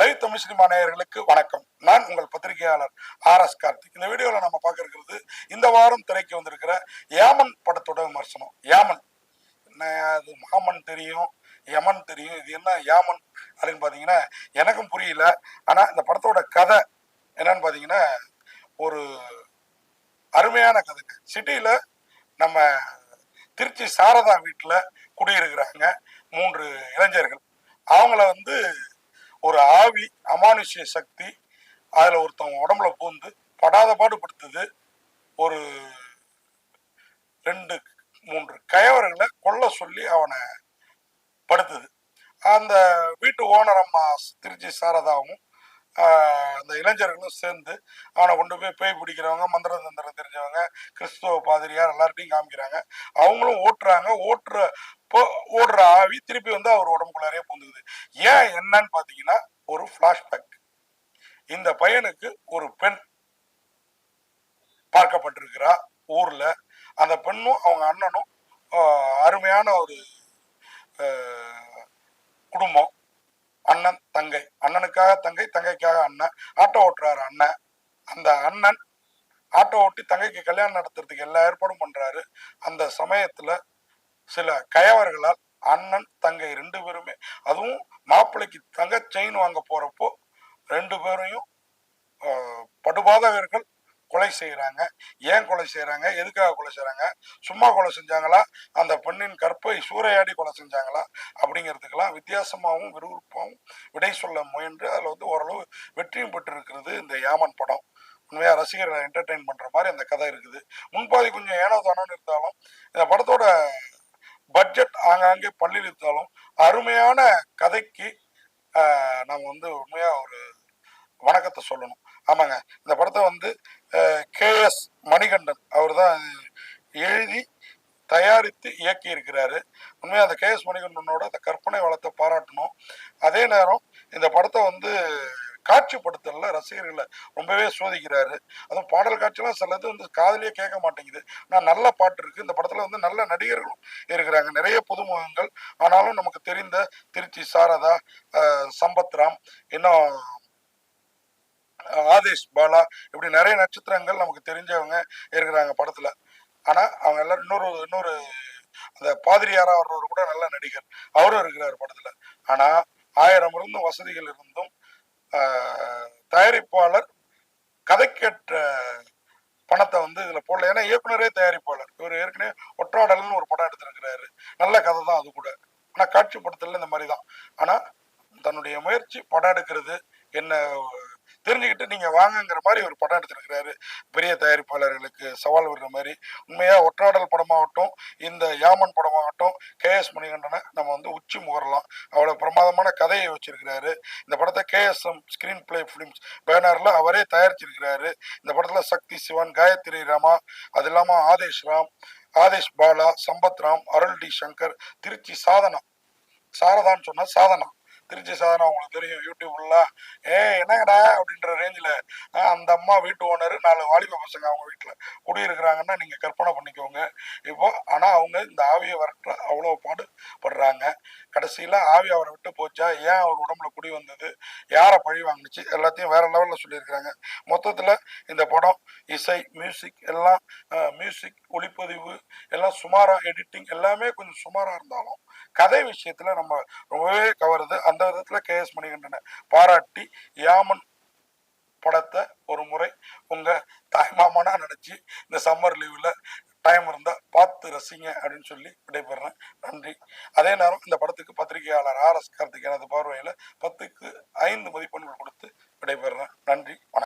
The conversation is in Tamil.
லைவ் தமிழ் சினிமா நேயர்களுக்கு வணக்கம். நான் உங்கள் பத்திரிகையாளர் ஆர் எஸ் கார்த்திக். இந்த வீடியோவில் நம்ம பார்க்க இருக்கிறது இந்த வாரம் திரைக்கு வந்திருக்கிற யாமன் படத்தோட விமர்சனம். யாமன். என்ன அது மாமன் தெரியும் யமன் தெரியும். இது என்ன யாமன் அப்படின்னு பார்த்தீங்கன்னா எனக்கும் புரியல. ஆனால் இந்த படத்தோட கதை என்னன்னு பார்த்தீங்கன்னா ஒரு அருமையான கதைங்க சிட்டியில் நம்ம திருச்சி சாரதா வீட்டில் குடியிருக்கிறாங்க மூன்று இளைஞர்கள். அவங்கள வந்து ஒரு ஆவி அமானுஷ்ய சக்தி அதில் ஒருத்தவங்க உடம்புல பூந்து படாத பாடுபடுத்துது ஒரு ரெண்டு மூன்று கயவர்களை கொல்ல சொல்லி அவனை படுத்துது. அந்த வீட்டு ஓனர் அம்மா திருச்சி சாரதாவும் அந்த இளைஞர்களும் சேர்ந்து அவனை கொண்டு போய் பேய் பிடிக்கிறவங்க மந்திர தந்திரம் தெரிஞ்சவங்க கிறிஸ்துவ பாதிரியார் எல்லார்ட்டையும் காமிக்கிறாங்க. அவங்களும் ஓட்டுறாங்க. ஓட்டுற இப்போ ஓடுற ஆவி திருப்பி வந்து அவர் உடம்புக்குள்ளாரே பூந்துக்குது ஏன் என்னன்னு பார்த்தீங்கன்னா ஒரு ஃப்ளாஷ்பேக் இந்த பையனுக்கு ஒரு பெண் பார்க்கப்பட்டிருக்கிறா ஊர்ல. அந்த பெண்ணும் அவங்க அண்ணனும் அருமையான ஒரு குடும்பம். அண்ணன் தங்கை. அண்ணனுக்காக தங்கை தங்கைக்காக அண்ணன். ஆட்டோ ஓட்டுறாரு அண்ணன். அந்த அண்ணன் ஆட்டோ ஓட்டி தங்கைக்கு கல்யாணம் நடத்துறதுக்கு எல்லா ஏற்பாடும் பண்றாரு. அந்த சமயத்துல சில கயவர்களால் அண்ணன் தங்கை ரெண்டு பேருமே அதுவும் மாப்பிள்ளைக்கு தங்க செயின் வாங்க போறப்போ ரெண்டு பேரையும் படுபாதகர்கள் கொலை செய்கிறாங்க ஏன் கொலை செய்கிறாங்க எதுக்காக கொலை செய்கிறாங்க சும்மா கொலை செஞ்சாங்களா? அந்த பெண்ணின் கற்பை சூறையாடி கொலை செஞ்சாங்களா? அப்படிங்கிறதுக்கெல்லாம் வித்தியாசமாகவும் விறுவிறுப்பாகவும் விடை சொல்ல முயன்று அதில் வந்து ஓரளவு வெற்றியும் பெற்றிருக்கிறது இந்த யாமன் படம். உண்மையாக ரசிகர்களை என்டர்டெயின் பண்ணுற மாதிரி அந்த கதை இருக்குது. முன்பாதி கொஞ்சம் ஏனோ தானோன்னு இருந்தாலும் இந்த படத்தோட பட்ஜெட் ஆங்காங்கே பள்ளியில் இருந்தாலும் அருமையான கதைக்கு நம்ம வந்து உண்மையாக ஒரு வணக்கத்தை சொல்லணும். ஆமாங்க. இந்த படத்தை வந்து கே. எஸ். மணிகண்டன் அவர் தான் எழுதி தயாரித்து இயக்கி இருக்கிறாரு உண்மையாக அந்த கே. எஸ். மணிகண்டனோட அந்த கற்பனை வளத்தை பாராட்டணும். அதே நேரம் இந்த படத்தை வந்து காட்சிப்படுத்தல ரசிகர்களை ரொம்பவே சோதிக்கிறாரு. அதுவும் பாடல் காட்சியெல்லாம் சிலது வந்து காதலியே கேட்க மாட்டேங்குது. ஆனால் நல்ல பாட்டு இருக்கு. இந்த படத்துல வந்து நல்ல நடிகர்களும் இருக்கிறாங்க. நிறைய புதுமுகங்கள் ஆனாலும் நமக்கு தெரிந்த திருச்சி சாரதா சம்பத்ராம் இன்னும் ஆதேஷ் பாலா இப்படி நிறைய நட்சத்திரங்கள் நமக்கு தெரிஞ்சவங்க இருக்கிறாங்க படத்துல. ஆனா அவங்க எல்லாரும் இன்னொரு இன்னொரு அந்த பாதிரியாரா வர்றவர் கூட நல்ல நடிகர். அவரும் இருக்கிறார் படத்துல. ஆனா ஆயிரம் இருந்தும் வசதிகள் இருந்தும் தயாரிப்பாளர் கதைக்கேற்ற பணத்தை வந்து இதுல போடல. ஏன்னா இயக்குனரே தயாரிப்பாளர். இவர் ஏற்கனவே ஒற்றாடல்னு ஒரு படம் எடுத்திருக்கிறாரு. நல்ல கதை தான் அது கூட. ஆனா காட்சிப்படுத்தல இந்த மாதிரி தான். ஆனா தன்னுடைய முயற்சி படம் எடுக்கிறது என்ன தெரிஞ்சுக்கிட்டு நீங்க வாங்குங்கிற மாதிரி ஒரு படம் எடுத்திருக்கிறாரு. பெரிய தயாரிப்பாளர்களுக்கு சவால் விடுற மாதிரி. உண்மையா ஒற்றாடல் படமாகட்டும் இந்த யாமன் படமாகட்டும் கே எஸ் மணிகண்டனை நம்ம வந்து உச்சி முகரலாம். அவ்வளவு பிரமாதமான கதையை வச்சிருக்கிறாரு. இந்த படத்தை கேஎஸ்எம் ஸ்கிரீன் பிளே ஃபிலிம்ஸ் பேனர்ல அவரே தயாரிச்சிருக்கிறாரு. இந்த படத்துல சக்தி சிவன் காயத்ரி ராமா அது இல்லாம ஆதேஷ் ராம் ஆதேஷ் பாலா சம்பத் ராம் அருள் டி சங்கர் திருச்சி சாதனா. சாரதான்னு சொன்னா சாதனா. திருச்சி சாதனம் உங்களுக்கு தெரியும் யூடியூப்ல ஏ என்னங்கடா அப்படின்ற ரேஞ்சில் அந்த அம்மா வீட்டு ஓனர் நாலு வாலிப பசங்க அவங்க வீட்டில் குடியிருக்கிறாங்கன்னா நீங்கள் கற்பனை பண்ணிக்கோங்க. இப்போ ஆனால் அவங்க இந்த ஆவியை வரட்டு அவ்வளோ பாடுபடுறாங்க. கடைசியில் ஆவி அவரை விட்டு போச்சா? ஏன் அவர் உடம்புல குடி வந்தது? யாரை பழி வாங்குச்சு? எல்லாத்தையும் வேற லெவலில் சொல்லியிருக்கிறாங்க. மொத்தத்தில் இந்த படம் இசை மியூசிக் எல்லாம் மியூசிக் ஒளிப்பதிவு எல்லாம் சுமாராக எடிட்டிங் எல்லாமே கொஞ்சம் சுமாராக இருந்தாலும் கதை விஷயத்தில் நம்ம ரொம்பவே கவருது. அந்த விதத்துல கே எஸ் மணிகண்டனை பாராட்டி யாமன் படத்தை ஒரு முறை உங்க தாய்மாமனா நினைச்சு இந்த சம்மர் லீவ்ல டைம் இருந்தா பார்த்து ரசிங்க அப்படின்னு சொல்லி விடைபெறேன். நன்றி. அதே நேரம் இந்த படத்துக்கு பத்திரிகையாளர் ஆர் எஸ் கார்த்திக் எனது பார்வையில பத்துக்கு ஐந்து மதிப்பெண்கள் கொடுத்து விடைபெறேன். நன்றி. வணக்கம்.